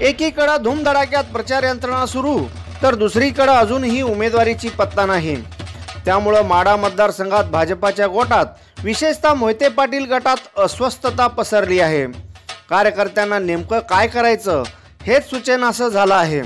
एकीकडे धूमधडाक्यात प्रचार यंत्रणा सुरू तर दुसरीकडे अजूनही उमेदवारीची पत्ता नाही. त्यामुळं माडा मतदारसंघात भाजपाच्या गोटात विशेषतः मोहिते पाटील गटात अस्वस्थता पसरली आहे. कार्यकर्त्यांना नेमकं काय करायचं हेच सूचनासं झालं आहे.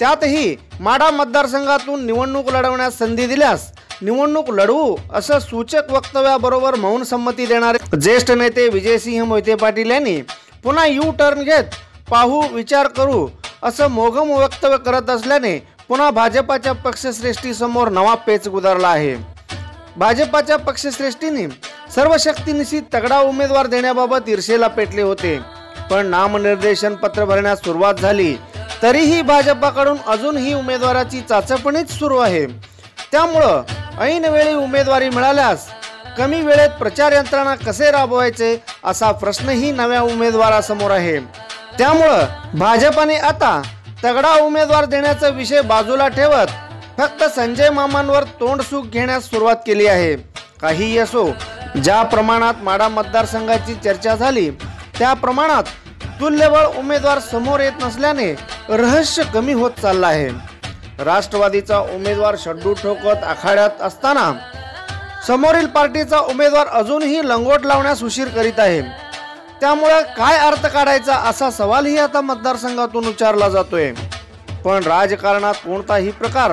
त्यातही माडा मतदारसंघातून निवडणूक लढवण्यास संधी दिल्यास निवडणूक लढवू असं सूचक वक्तव्याबरोबर मौन संमती देणारे ज्येष्ठ नेते विजयसिंह मोहिते पाटील यांनी पुन्हा यू टर्न घेत पाहू विचार करू असं मोघम वक्तव्य करत असल्याने पुन्हा भाजपाच्या पक्षश्रेष्ठीसमोर नवा पेच गुदारला आहे. भाजपाच्या पक्षश्रेष्ठीने सर्व शक्तीनिशी तगडा उमेदवार देण्याबाबत ईर्षेला पेटले होते. पण नामनिर्देशन पत्र भरण्यास सुरुवात झाली तरीही भाजपाकडून अजूनही उमेदवाराची चाचपणीच सुरू आहे. त्यामुळं ऐनवेळी उमेदवारी मिळाल्यास कमी वेळेत प्रचार यंत्रणा कसे राबवायचे असा प्रश्नही नव्या उमेदवारासमोर आहे. त्यामुळं भाजपाने आता तगडा उमेदवार देण्याचा विषय बाजूला ठेवत फक्त संजय मामांवर तोंडसुख घेण्यास सुरुवात केली आहे. काही असो ज्या प्रमाणात माडा मतदारसंघाची चर्चा झाली त्या प्रमाणात तुल्यबळ उमेदवार समोर येत नसल्याने रहस्य कमी होत चाललं आहे. राष्ट्रवादीचा उमेदवार शड्डू ठोकत आखाड्यात असताना समोरील पार्टीचा उमेदवार अजूनही लंगोट लावण्यास उशीर करीत आहे. त्यामुळे काय अर्थ काढायचा असा सवालही आता मतदारसंघातून उच्चारला जातोय. पण राजकारणात कोणताही प्रकार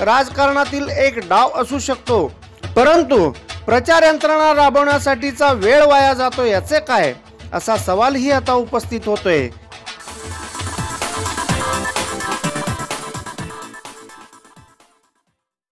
राजकारणातील एक डाव असू शकतो. परंतु प्रचार यंत्रणा राबवण्यासाठीचा वेळ वाया जातो याचे काय? असा सवालही आता उपस्थित होतोय.